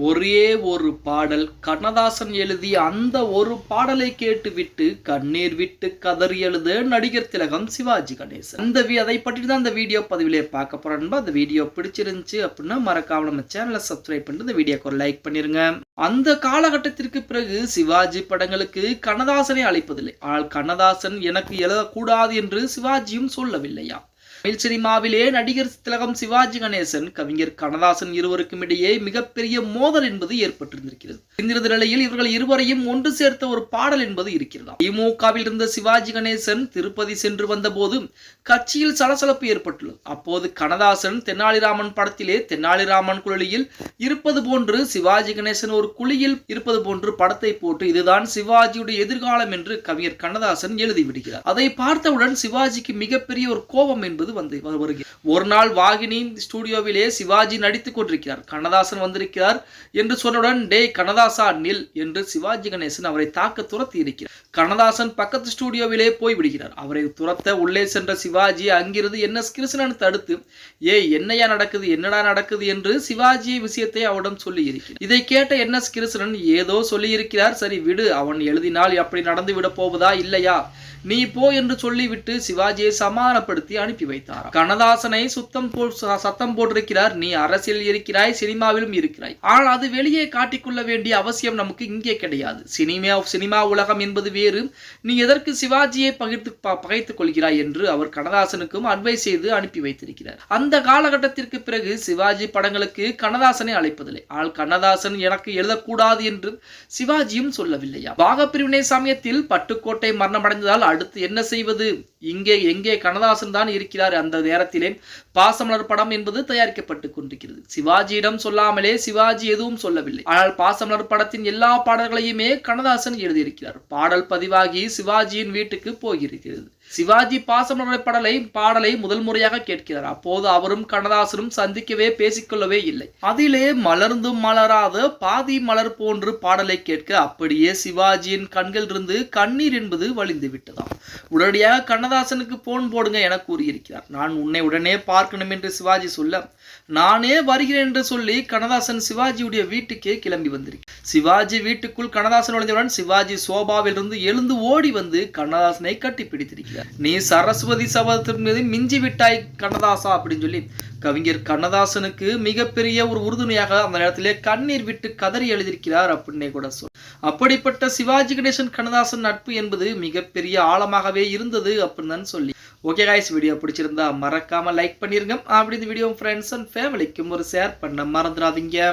ஒரே ஒரு பாடல். கண்ணதாசன் எழுதிய அந்த ஒரு பாடலை கேட்டுவிட்டு கண்ணீர் விட்டு கதறி எழுத நடிகர் திலகம் சிவாஜி கணேசன். அந்த வி- அதை பற்றி தான் அந்த வீடியோ பதிவிலே பார்க்க போறோம் அந்த வீடியோ பிடிச்சிருந்துச்சு அப்படின்னா மறக்காம நம்ம சேனலை சப்ஸ்கிரைப் பண்ணிட்டு இந்த வீடியோக்கு ஒரு லைக் பண்ணிருங்க. அந்த காலகட்டத்திற்கு பிறகு சிவாஜி படங்களுக்கு கண்ணதாசனை அழைப்பதில்லை. ஆனால் கண்ணதாசன் எனக்கு எழுதக்கூடாது என்று சிவாஜியும் சொல்லவில்லையா தமிழ் சினிமாவிலே நடிகர் திலகம் சிவாஜி கணேசன் கவிஞர் கண்ணதாசன் இருவருக்கும் இடையே மிகப்பெரிய மோதல் என்பது ஏற்பட்டிருந்திருக்கிறது. இந்த நிலையில் இவர்கள் இருவரையும் ஒன்று சேர்த்த ஒரு பாடல் என்பது இருக்கிறது திமுகவில் இருந்த சிவாஜி கணேசன் திருப்பதி சென்று வந்தபோது கட்சியில் சலசலப்பு ஏற்பட்டுள்ளது. அப்போது கண்ணதாசன் தென்னாலிராமன் படத்திலே தென்னாலிராமன் குழலியில் இருப்பது போன்று சிவாஜி கணேசன் ஒரு குழியில் இருப்பது போன்று படத்தை போட்டு இதுதான் சிவாஜியுடைய எதிர்காலம் என்று கவிஞர் கண்ணதாசன் எழுதிவிடுகிறார். அதை பார்த்தவுடன் சிவாஜிக்கு மிகப்பெரிய ஒரு கோபம் என்பது வந்து வருகிறார் ஒரு நாள் வாகினியின் ஸ்டுடியோவிலே சிவாஜி நடித்துக் கொண்டிருக்கிறார். கண்ணதாசன் வந்திருக்கிறார் என்று சொன்னவுடன் டேய் கண்ணதாசா நில் என்று சிவாஜி கணேசன் அவரை தாக்க துரத்தி இருக்கிறார். கண்ணதாசன் பக்கத்து ஸ்டுடியோவிலே போய் விடுகிறார். அவரை துரத்த உள்ளே சென்ற சிவாஜி அங்கிருந்து என்ன கிருஷ்ணன் தடுத்து? ஏய் என்னையா நடக்குது? என்னடா நடக்குது? என்று சிவாஜி விஷயத்தை அவரிடம் சொல்லி இருக்கிறார். இதை கேட்ட என் எஸ் கிருஷ்ணன் ஏதோ சொல்லி இருக்கிறார். சரி விடு. அவன் எழுதினால் அப்படி நடந்து விட போவதா இல்லையா? நீ போ என்று சொல்லிவிட்டு சிவாஜியை சமாதானப்படுத்தி அனுப்பி வைத்தாராம். கண்ணதாசனை சுத்தம் போ சத்தம் போட்டிருக்கிறார். நீ அரசியல் இருக்கிறாய் சினிமாவிலும் இருக்கிறாய். ஆனால் அது வெளியே காட்டிக்கொள்ள வேண்டிய அவசியம் நமக்கு இங்கே கிடையாது. சினிமா சினிமா உலகம் என்பது வேறு. நீ எதற்கு சிவாஜியை பகிர்ந்து ப- பகைத்துக் கொள்கிறாய் என்று அவர் கண்ணதாசனுக்கும் அட்வைஸ் செய்து அனுப்பி வைத்திருக்கிறார். அந்த காலகட்டத்திற்கு பிறகு சிவாஜி படங்களுக்கு கண்ணதாசனை அழைப்பதில்லை. ஆனால் கண்ணதாசன் எனக்கு எழுதக்கூடாது என்று சிவாஜியும் சொல்லவில்லையா பாகப்பிரிவினை சமயத்தில் பட்டுக்கோட்டை மரணமடைந்ததால் அடுத்து என்ன செய்வது? இங்கே எங்கே கண்ணதாசன் தான் இருக்கிறார் அந்த நேரத்திலே. பாசமலர் படம் என்பது தயாரிக்கப்பட்டு கொண்டிருக்கிறது. சிவாஜியிடம் சொல்லாமலே சிவாஜி எதுவும் சொல்லவில்லை. ஆனால் பாசமலர் படத்தின் எல்லா பாடல்களையுமே கண்ணதாசன் எழுதியிருக்கிறார். பாடல் பதிவாகி சிவாஜியின் வீட்டுக்கு போகிறது சிவாஜி பாசமலர் பாடலை பாடலை முதல் முறையாக கேட்கிறார். அப்போது அவரும் கண்ணதாசனும் சந்திக்கவே பேசிக்கொள்ளவே இல்லை. அதிலே மலர்ந்தும் மலராத பாதி மலர் போன்று பாடலை கேட்க அப்படியே சிவாஜியின் கண்களிலிருந்து கண்ணீர் என்பது வழிந்து விட்டதாம். உடனடியாக கண்ணதாசனுக்கு போன் போடுங்க என கூறியிருக்கிறார். நான் உன்னை உடனே பார்க்கணும் என்று சிவாஜி சொல்ல நானே வருகிறேன் என்று சொல்லி கண்ணதாசன் சிவாஜியுடைய வீட்டுக்கே கிளம்பி வந்திருக்கிறார். சிவாஜி வீட்டுக்குள் கண்ணதாசன் நுழைந்தவுடன் சிவாஜி சோபாவிலிருந்து எழுந்து ஓடி வந்து கண்ணதாசனை கட்டி பிடித்திருக்கிறார் நீ சரஸ்வதி சபதத்தின் மீது மிஞ்சி விட்டாய் கண்ணதாசா அப்படின்னு சொல்லி கவிஞர் கண்ணதாசனுக்கு மிகப்பெரிய ஒரு உறுதுணையாக அந்த நேரத்திலே கண்ணீர் விட்டு கதறி எழுதியிருக்கிறார் அப்படின்னே கூட சொல். அப்படிப்பட்ட சிவாஜி கணேசன் கண்ணதாசன் நட்பு என்பது மிகப்பெரிய ஆழமாகவே இருந்தது அப்படின்னு தான் சொல்லி. ஓகே காய்ஸ் வீடியோ பிடிச்சிருந்தா மறக்காம லைக் பண்ணிருங்க. அப்படி இந்த வீடியோ ஃப்ரெண்ட்ஸ் அண்ட் ஃபேமிலிக்கும் ஒரு ஷேர் பண்ண மறந்துடாதீங்க.